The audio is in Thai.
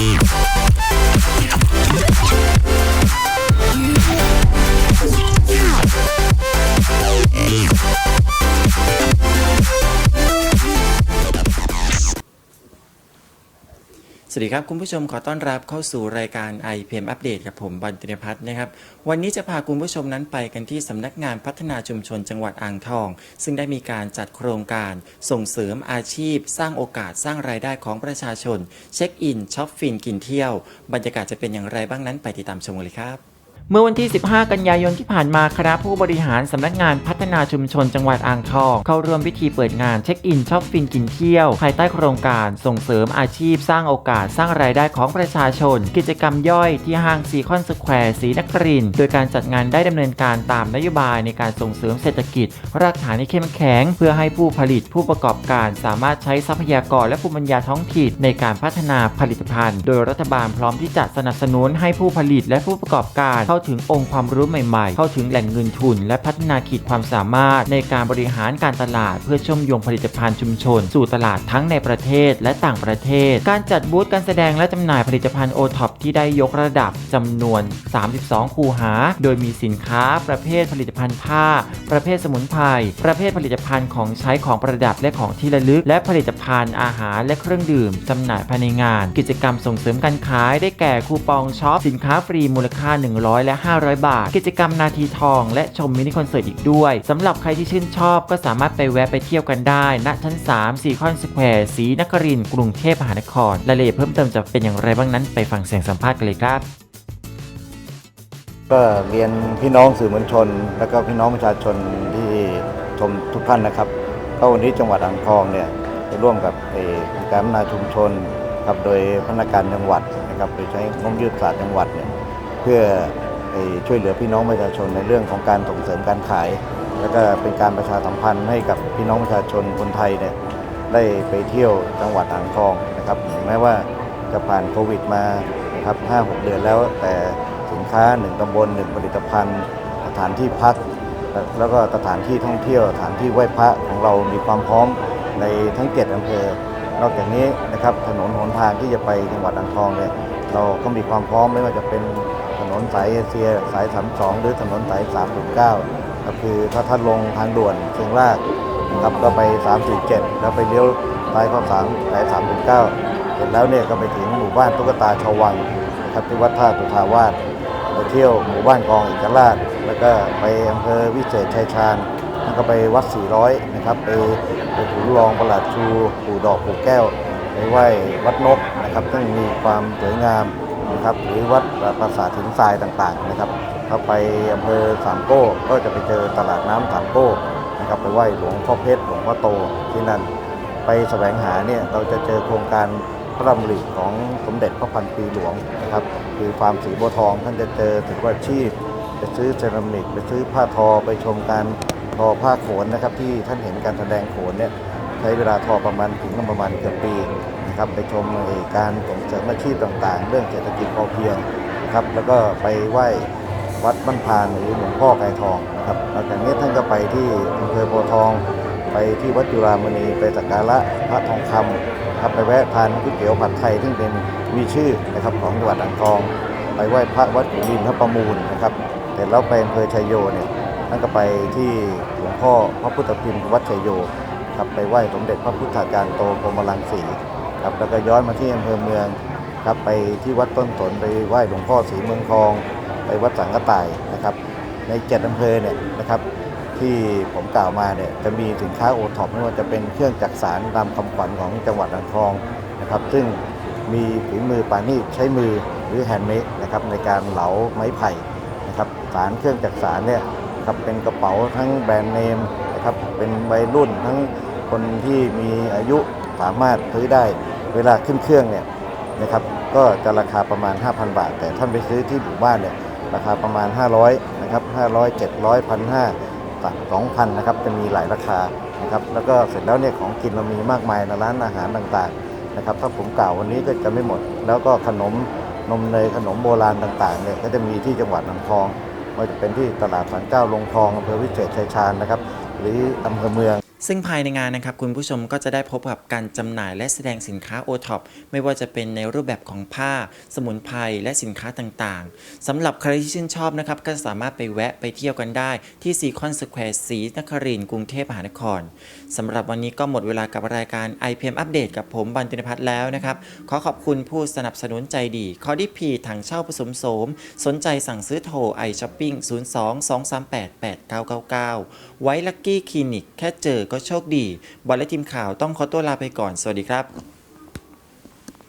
Yeah. สวัสดีครับ คุณผู้ชมขอต้อนรับเข้าสู่รายการ i p m อัปเดตกับผมบอลตินพัฒน์นะครับ วันนี้จะพาคุณผู้ชมนั้นไปกันที่สำนักงานพัฒนาชุมชนจังหวัดอ่างทอง ซึ่งได้มีการจัดโครงการส่งเสริมอาชีพ สร้างโอกาสสร้างรายได้ของประชาชน เช็คอินช็อปฟินกินเที่ยว บรรยากาศจะเป็นอย่างไรบ้างนั้นไปติดตามชมกันเลยครับ เมื่อวันที่ 15 กันยายนที่ผ่านมาคณะผู้บริหารสำนักงานพัฒนาชุมชนจังหวัดอ่างทอง เข้าร่วมพิธีเปิดงานเช็คอินช็อปฟินกินเที่ยว ภายใต้โครงการส่งเสริมอาชีพสร้างโอกาสสร้างรายได้ของประชาชน กิจกรรมย่อยที่ห้างซีคอนสแควร์ศรีนครินโดยการจัดงานได้ดำเนินการตามนโยบายในการส่งเสริมเศรษฐกิจ รากฐานที่เข้มแข็ง เพื่อให้ผู้ผลิตผู้ประกอบการ สามารถใช้ทรัพยากรและภูมิปัญญาท้องถิ่นในการพัฒนาผลิตภัณฑ์ โดยรัฐบาลพร้อมที่จะสนับสนุนให้ผู้ผลิตและผู้ประกอบการเข้าถึงองค์ความรู้ใหม่ๆ เข้าถึงแหล่งเงินทุน และพัฒนาขีดความสามารถในการบริหารการตลาด เพื่อเชื่อมโยงผลิตภัณฑ์ชุมชน สู่ตลาดทั้งในประเทศและต่างประเทศ การจัดบูธการแสดงและจำหน่ายผลิตภัณฑ์โอท็อปที่ได้ยกระดับจำนวน 32 คูหา โดยมีสินค้า ประเภทผลิตภัณฑ์ผ้า ประเภทสมุนไพรประเภทผลิตภัณฑ์ของใช้ของประดับและของที่ระลึก และผลิตภัณฑ์อาหารและเครื่องดื่มจำหน่ายภายในงาน กิจกรรมส่งเสริมการขายได้แก่คูปองช็อปสินค้าฟรีมูลค่า 100ละ 500 บาท กิจกรรมนาทีทอง และชมมินิคอนเสิร์ตอีกด้วยสำหรับใครที่ชื่นชอบก็สามารถไปแวะไปเที่ยวกันได้ณชั้น3ซีคอนสแควร์ศรีนครินกรุงเทพมหานครรายละเอียดเพิ่มเติมจะเป็นอย่างไรบ้างนั้นไปฟังเสียงสัมภาษณ์กันเลยครับก็เรียนพี่น้องสื่อมวลชน และก็พี่น้องประชาชนที่ชมทุกท่านนะครับ ก็วันนี้จังหวัดอ่างทองเนี่ยได้ร่วมกับการพัฒนาชุมชนครับโดยพนักงานจังหวัดนะครับโดยใช้งบยุทธศาสตร์จังหวัดเนี่ยเพื่อ ช่วยเหลือพี่น้องประชาชนในเรื่องของการส่งเสริมการขาย แล้วก็เป็นการประชาสัมพันธ์ให้กับพี่น้องประชาชนคนไทยเนี่ยได้ไปเที่ยวจังหวัดอ่างทองนะครับแม้ว่าจะผ่านโควิดมานะครับ5-6 เดือนแล้วแต่สินค้าหนึ่งตำบลหนึ่งผลิตภัณฑ์ สถานที่พักและแล้วก็สถานที่ท่องเที่ยว สถานที่ไหว้พระของเรามีความพร้อมในทั้งเจ็ดอำเภอ นอกจากนี้นะครับถนนหนทางที่จะไปจังหวัดอ่างทองเนี่ยเราก็มีความพร้อมไม่ว่าจะเป็น ถนนสายเอเชียสาย 32 หรือถนนสาย309ก็คือถ้าท่านลงทางด่วนเชียงรากนะครับก็ไป 347 แล้วไปเลี้ยวซ้ายเข้าสามสาย309เสร็จแล้วเนี่ยก็ไปถึงหมู่บ้านตุ๊กตาชาววังนะครับที่วัดท่าตุทาวาสไปเที่ยวหมู่บ้านกองเอกราช แล้วก็ไปอำเภอวิเศษชัยชาญแล้วก็ไปวัด 400 นะครับ ไปไปถูรองประหลาดชูปู่ดอกปู่แก้ว ไปไหว้วัดนกนะครับซึ่งมีความสวยงาม นะครับ หรือวัดปราสาทหินทรายต่างๆนะครับถ้าไปอำเภอสามโก้ก็จะไปเจอตลาดน้ำสามโก้นะครับไปไหว้หลวงพ่อเพชรหลวงพ่อโตที่นั่น ไปแสวงหาเนี่ยเราจะเจอโครงการพระดำริของสมเด็จพระพันปีหลวงนะครับคือฟาร์มสีบัวทองท่านจะเจอถึงว่าชีพไปซื้อเซรามิกไปซื้อผ้าทอไปชมการทอผ้าโขนนะครับที่ท่านเห็นการแสดงโขนเนี่ย ใช้เวลาทอประมาณถึงประมาณเกือบปีนะครับไปชมการส่งเสริมอาชีพต่างๆ เรื่องเศรษฐกิจพอเพียงนะครับแล้วก็ไปไหว้วัดบ้านพานหรือหลวงพ่อไก่ทองนะครับหลังจากนี้ท่านก็ไปที่อำเภอโพทอง ไปที่วัดจุฬามณีไปสักการะพระทองคำครับไปแวะทานก๋วยเตี๋ยวผัดไทยซึ่งเป็นมีชื่อนะครับของจังหวัดอ่างทอง ไปไหว้พระวัดขุนดินพระประมูลนะครับเสร็จแล้วไปอำเภอชัยโยเนี่ยท่านก็ไปที่หลวงพ่อพระพุทธพิมพ์วัดชัยโย ครับไปไหว้สมเด็จพระพุทธาจารย์โตพรมรังสีครับแล้วก็ย้อนมาที่อำเภอเมืองครับไปที่วัดต้นสนไปไหว้หลวงพ่อศรีเมืองทอง ไปวัดสังกะต่ายนะครับ ในเจ็ดอำเภอเนี่ยนะครับที่ผมกล่าวมาเนี่ยจะมีสินค้าโอท็อปไม่ว่าจะเป็นเครื่องจักสารตามคำขวัญของจังหวัดอ่างทองนะครับซึ่งมีฝีมือปานีใช้มือหรือแฮนด์เมดนะครับในการเหลาไม้ไผ่นะครับสารเครื่องจักสารเนี่ยครับเป็นกระเป๋าทั้งแบรนด์เนมนะครับเป็นวัยรุ่นทั้ง คนที่มีอายุสามารถซื้อได้เวลาขึ้นเครื่องเนี่ยนะครับก็จะราคาประมาณ 5,000 บาท แต่ท่านไปซื้อที่หมู่บ้านเนี่ยราคาประมาณ 500นะครับ500 700 1,500 2,000นะครับจะมีหลายราคานะครับแล้วก็เสร็จแล้วเนี่ยของกินเรามีมากมายในร้านอาหารต่างๆนะครับถ้าผมกล่าววันนี้ก็จะไม่หมด แล้วก็ขนมนมเนยขนมโบราณต่างๆเนี่ยก็จะมีที่จังหวัดอ่างทองไม่ว่าจะเป็นที่ตลาดสันเจ้าลงทองอำเภอวิเศษชัยชาญนะครับ หรืออำเภอเมือง ซึ่งภายในงานนะครับคุณผู้ชมก็จะได้พบกับการจำหน่ายและแสดงสินค้าโอท็อปไม่ว่าจะเป็นในรูปแบบของผ้า สมุนไพรและสินค้าต่างๆสำหรับใครที่ชื่นชอบนะครับก็สามารถไปแวะไปเที่ยวกันได้ที่ซีคอนสแควร์สีนครินทร์กรุงเทพมหานครสำหรับวันนี้ก็หมดเวลากับรายการ IPM อัปเดตกับผมบันตินพัฒน์แล้วนะครับ ขอขอบคุณผู้สนับสนุนใจดีคอดิพีถังเช่าผสมโสม สนใจสั่งซื้อโทรไอช้อปปิ้ง 02 238 8999 ไว้ลักกี้คลินิกแค่เจอก็โชคดีบอลและทีมข่าวต้องขอตัวลาไปก่อน สวัสดีครับ